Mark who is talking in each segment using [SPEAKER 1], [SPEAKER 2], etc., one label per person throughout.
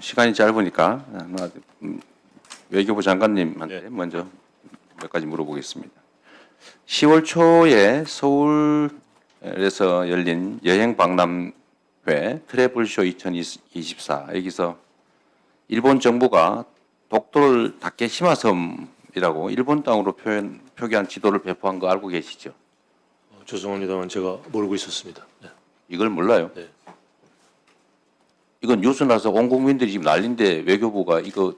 [SPEAKER 1] 시간이 짧으니까 음, 외교부 장관님한테
[SPEAKER 2] 네.
[SPEAKER 1] 먼저 몇 가지 물어보겠습니다. 10월 초에 서울에서 열린 여행 박람회 트래블쇼 2024 여기서 일본 정부가 독도를 다케시마섬이라고 일본 땅으로 표현 표기한 지도를 배포한 거 알고 계시죠?
[SPEAKER 2] 어, 죄송합니다만 제가 모르고 있었습니다. 네.
[SPEAKER 1] 이걸 몰라요?
[SPEAKER 2] 네.
[SPEAKER 1] 이건 뉴스 나서 온 국민들이 지금 난린데 외교부가 이거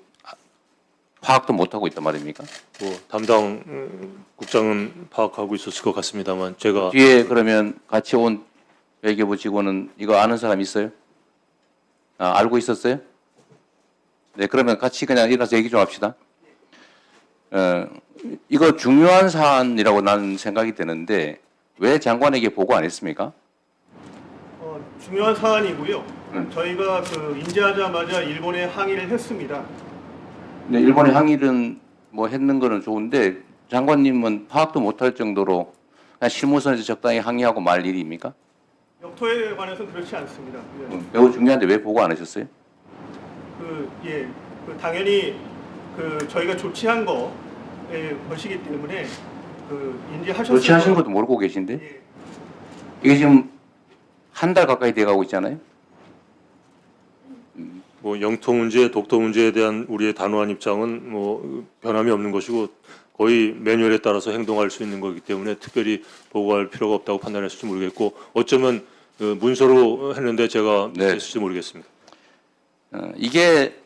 [SPEAKER 1] 파악도 못하고 있단 말입니까?
[SPEAKER 2] 뭐 담당 음, 국장은 파악하고 있었을 것 같습니다만 제가
[SPEAKER 1] 뒤에 그러면 같이 온 외교부 직원은 이거 아는 사람 있어요? 아, 알고 있었어요? 네, 그러면 같이 그냥 일어나서 얘기 좀 합시다. 어, 이거 중요한 사안이라고 나는 생각이 드는데 왜 장관에게 보고 안 했습니까?
[SPEAKER 3] 어, 중요한 사안이고요.
[SPEAKER 1] 음.
[SPEAKER 3] 저희가 그 인지하자마자 일본에 항의를 했습니다.
[SPEAKER 1] 네, 일본의 항의는 뭐 했는 거는 좋은데 장관님은 파악도 못할 정도로 그냥 실무선에서 적당히 항의하고 말 일입니까?
[SPEAKER 3] 역토에 관해서는 그렇지 않습니다. 예.
[SPEAKER 1] 음, 매우 중요한데 왜 보고 안 하셨어요?
[SPEAKER 3] 그, 예, 그 당연히 그 저희가 조치한 거의 것이기 때문에 그 인지하셨을
[SPEAKER 1] 조치하신
[SPEAKER 3] 거-
[SPEAKER 1] 것도 모르고 계신데
[SPEAKER 3] 예,
[SPEAKER 1] 이게 지금 한 달 가까이 돼가고 있잖아요.
[SPEAKER 2] 뭐 영토 문제, 독도 문제에 대한 우리의 단호한 입장은 뭐 변함이 없는 것이고 거의 매뉴얼에 따라서 행동할 수 있는 거기 때문에 특별히 보고할 필요가 없다고 판단했을지 모르겠고 어쩌면 그 문서로 했는데 제가
[SPEAKER 1] 네.
[SPEAKER 2] 했을지 모르겠습니다.
[SPEAKER 1] 어, 이게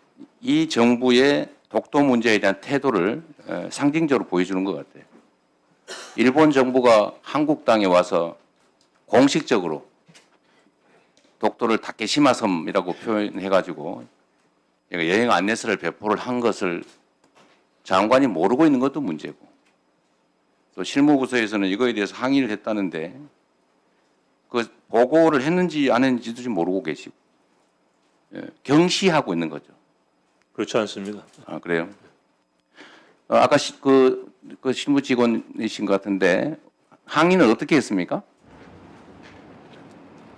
[SPEAKER 1] 이 정부의 독도 문제에 대한 태도를 어, 상징적으로 보여주는 것 같아요. 일본 정부가 한국 땅에 와서 공식적으로 독도를 다케시마 섬이라고 표현해가지고 여행 안내서를 배포를 한 것을 장관이 모르고 있는 것도 문제고 또 실무부서에서는 이거에 대해서 항의를 했다는데 그 보고를 했는지 안 했는지도 지금 모르고 계시고 예, 경시하고 있는 거죠.
[SPEAKER 2] 그렇지 않습니다.
[SPEAKER 1] 아 그래요? 어, 아까 시, 그, 그 실무 직원이신 것 같은데 항의는 어떻게 했습니까?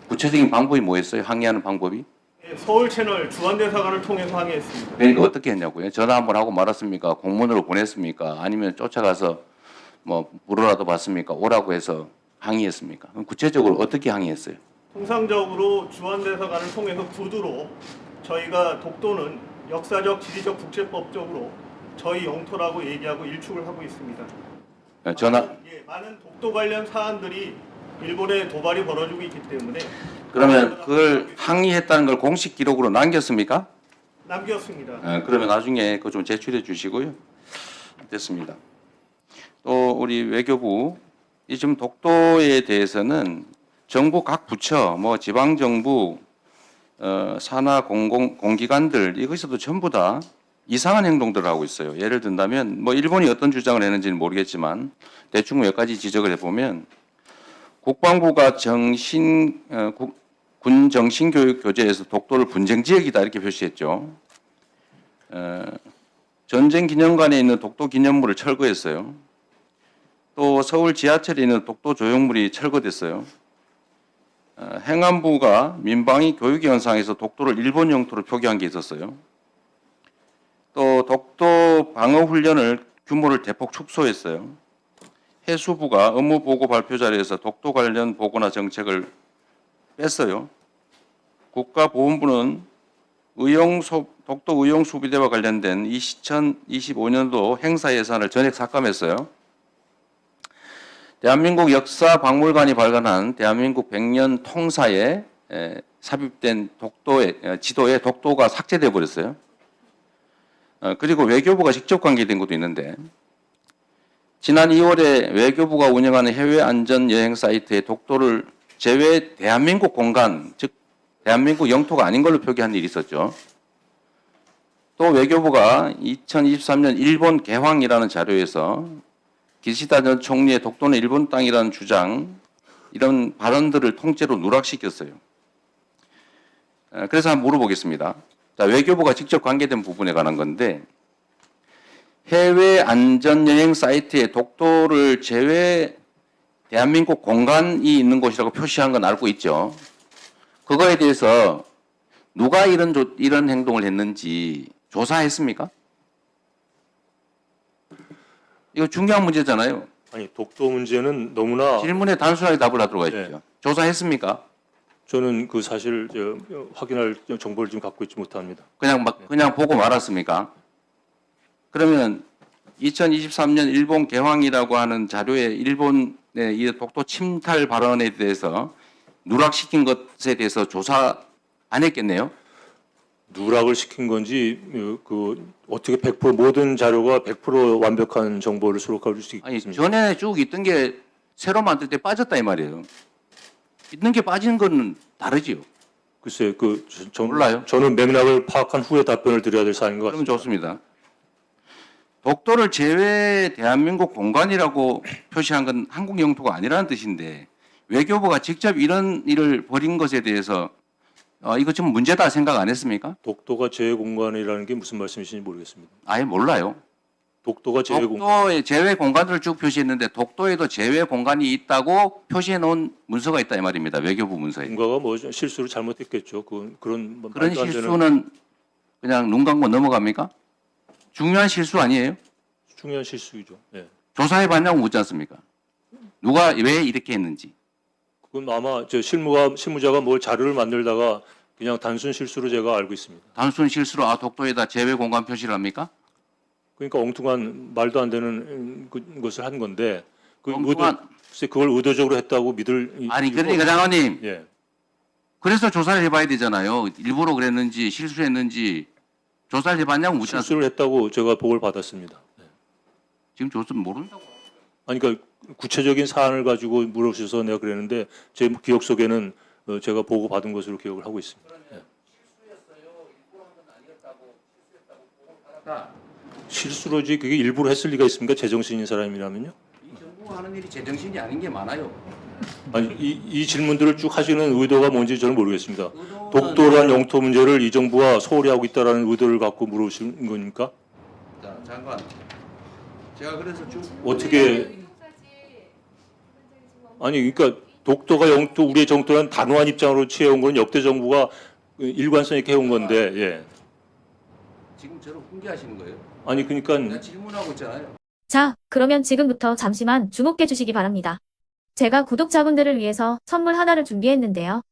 [SPEAKER 1] 구체적인 방법이 뭐였어요? 항의하는 방법이?
[SPEAKER 3] 예, 서울 채널 주한대사관을 통해서 항의했습니다.
[SPEAKER 1] 그러니까 어떻게 했냐고요? 전화 한번 하고 말았습니까? 공문으로 보냈습니까? 아니면 쫓아가서 뭐 물어라도 봤습니까? 오라고 해서 항의했습니까? 구체적으로 어떻게 항의했어요?
[SPEAKER 3] 통상적으로 주한대사관을 통해서 구두로 저희가 독도는 역사적, 지리적, 국제법적으로 저희 영토라고 얘기하고 일축을 하고 있습니다.
[SPEAKER 1] 어, 전화
[SPEAKER 3] 많은, 예, 많은 독도 관련 사안들이 일본에 도발이 벌어지고 있기 때문에
[SPEAKER 1] 그러면 그걸 항의했다는 걸 공식 기록으로 남겼습니까?
[SPEAKER 3] 남겼습니다.
[SPEAKER 1] 어, 그러면 나중에 그거 좀 제출해 주시고요. 됐습니다. 또 우리 외교부 이 지금 독도에 대해서는 정부 각 부처, 뭐 지방 정부, 어, 산하 공공 공기관들 이것에도 전부 다 이상한 행동들을 하고 있어요. 예를 든다면 뭐 일본이 어떤 주장을 했는지는 모르겠지만 대충 몇 가지 지적을 해보면 국방부가 정신 어, 국- 군 정신교육 교재에서 독도를 분쟁 지역이다 이렇게 표시했죠. 어, 전쟁 기념관에 있는 독도 기념물을 철거했어요. 또 서울 지하철에 있는 독도 조형물이 철거됐어요. 어, 행안부가 민방위 교육 현상에서 독도를 일본 영토로 표기한 게 있었어요. 또 독도 방어 훈련을 규모를 대폭 축소했어요. 해수부가 업무 보고 발표 자리에서 독도 관련 보고나 정책을 뺐어요. 국가보훈부는 의용 소, 독도 의용 수비대와 관련된 2025년도 행사 예산을 전액 삭감했어요. 대한민국 역사 박물관이 발간한 대한민국 100년 통사에 에, 삽입된 독도의 에, 지도에 독도가 삭제돼 버렸어요. 어, 그리고 외교부가 직접 관계된 것도 있는데 지난 2월에 외교부가 운영하는 해외 안전 여행 사이트에 독도를 제외 대한민국 공간, 즉 대한민국 영토가 아닌 걸로 표기한 일이 있었죠. 또 외교부가 2023년 일본 개황이라는 자료에서 기시다 전 총리의 독도는 일본 땅이라는 주장 이런 발언들을 통째로 누락시켰어요. 어, 그래서 한번 물어보겠습니다. 자, 외교부가 직접 관계된 부분에 관한 건데 해외 안전 여행 사이트에 독도를 제외 대한민국 공간이 있는 곳이라고 표시한 건 알고 있죠. 그거에 대해서 누가 이런 조- 이런 행동을 했는지 조사했습니까? 이거 중요한 문제잖아요.
[SPEAKER 2] 아니 독도 문제는 너무나
[SPEAKER 1] 질문에 단순하게 답을 하도록
[SPEAKER 2] 네.
[SPEAKER 1] 하십시오. 조사했습니까?
[SPEAKER 2] 저는 그 사실 확인할 정보를 지금 갖고 있지 못합니다.
[SPEAKER 1] 그냥 막 그냥 보고 말았습니까? 그러면 2023년 일본 개황이라고 하는 자료에 일본의 이 독도 침탈 발언에 대해서 누락시킨 것에 대해서 조사 안 했겠네요.
[SPEAKER 2] 누락을 시킨 건지 어, 그 어떻게 100% 모든 자료가 100% 완벽한 정보를 수록할 수
[SPEAKER 1] 아니
[SPEAKER 2] 있습니까?
[SPEAKER 1] 전에 쭉 있던 게 새로 만들 때 빠졌다 이 말이에요. 있는 게 빠진 건 다르지요.
[SPEAKER 2] 글쎄 그 저, 저-
[SPEAKER 1] 몰라요.
[SPEAKER 2] 저는 맥락을 파악한 후에 답변을 드려야 될 사안인 것 같습니다.
[SPEAKER 1] 좋습니다. 독도를 제외 대한민국 공간이라고 표시한 건 한국 영토가 아니라는 뜻인데 외교부가 직접 이런 일을 벌인 것에 대해서 어, 이거 좀 문제다 생각 안 했습니까?
[SPEAKER 2] 독도가 제외 공간이라는 게 무슨 말씀이신지 모르겠습니다.
[SPEAKER 1] 아예 몰라요.
[SPEAKER 2] 독도가 제외 공간
[SPEAKER 1] 독도의 제외 공간들을 쭉 표시했는데 독도에도 제외 공간이 있다고 표시해 놓은 문서가 있다 이 말입니다. 외교부 문서에.
[SPEAKER 2] 누가가 뭐 실수를 잘못했겠죠. 그 그런 뭐
[SPEAKER 1] 그런
[SPEAKER 2] 말도 안 되는
[SPEAKER 1] 실수는 그냥 눈 감고 넘어갑니까? 중요한 실수 아니에요?
[SPEAKER 2] 중요한 실수이죠. 예.
[SPEAKER 1] 조사해 봤냐고 묻지 않습니까? 누가 왜 이렇게 했는지.
[SPEAKER 2] 그건 아마 저 실무가 실무자가 뭘 자료를 만들다가 그냥 단순 실수로 제가 알고 있습니다.
[SPEAKER 1] 단순 실수로 아 독도에다 제외 공간 표시를 합니까?
[SPEAKER 2] 그러니까 엉뚱한 말도 안 되는 음, 그- 것을 한 건데 그
[SPEAKER 1] 엉뚱한-
[SPEAKER 2] 의도, 글쎄 그걸 의도적으로 했다고 믿을 이-
[SPEAKER 1] 아니
[SPEAKER 2] 이유가
[SPEAKER 1] 그러니까 장관님
[SPEAKER 2] 예.
[SPEAKER 1] 그래서 조사를 해봐야 되잖아요. 일부러 그랬는지 실수했는지 조사를 해봤냐고 묻지 않습니까?
[SPEAKER 2] 실수를 했다고 제가 보고를 받았습니다.
[SPEAKER 1] 지금 조사 모른다고.
[SPEAKER 2] 아니 그러니까 구체적인 사안을 가지고 물어주셔서 내가 그랬는데 제 기억 속에는 어, 제가 보고 받은 것으로 기억을 하고 있습니다. 예. 실수로지 그게 일부러 했을 리가 있습니까? 제정신인 사람이라면요?
[SPEAKER 1] 이 정부가 하는 일이 제정신이 아닌 게 많아요.
[SPEAKER 2] 아니 이, 이 질문들을 쭉 하시는 의도가 뭔지 저는 모르겠습니다. 독도란 영토 문제를 이 정부가 소홀히 하고 있다라는 의도를 갖고 물으시는 거니까
[SPEAKER 1] 자 장관, 제가 그래서 쭉
[SPEAKER 2] 어떻게 아니 그러니까 독도가 영토 우리의 정토라는 단호한 입장으로 취해온 건 역대 정부가 일관성 있게 해온 건데 예.
[SPEAKER 1] 지금 저를 훈계하시는 거예요?
[SPEAKER 2] 아니 그러니까
[SPEAKER 1] 내가 질문하고 있잖아요.
[SPEAKER 4] 자, 그러면 지금부터 잠시만 주목해 주시기 바랍니다. 제가 구독자분들을 위해서 선물 하나를 준비했는데요.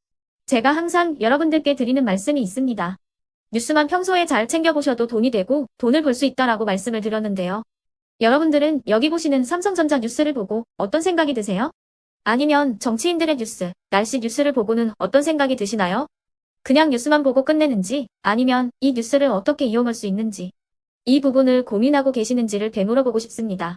[SPEAKER 4] 제가 항상 여러분들께 드리는 말씀이 있습니다. 뉴스만 평소에 잘 챙겨보셔도 돈이 되고 돈을 벌 수 있다라고 말씀을 드렸는데요. 여러분들은 여기 보시는 삼성전자 뉴스를 보고 어떤 생각이 드세요? 아니면 정치인들의 뉴스, 날씨 뉴스를 보고는 어떤 생각이 드시나요? 그냥 뉴스만 보고 끝내는지 아니면 이 뉴스를 어떻게 이용할 수 있는지 이 부분을 고민하고 계시는지를 되물어보고 싶습니다.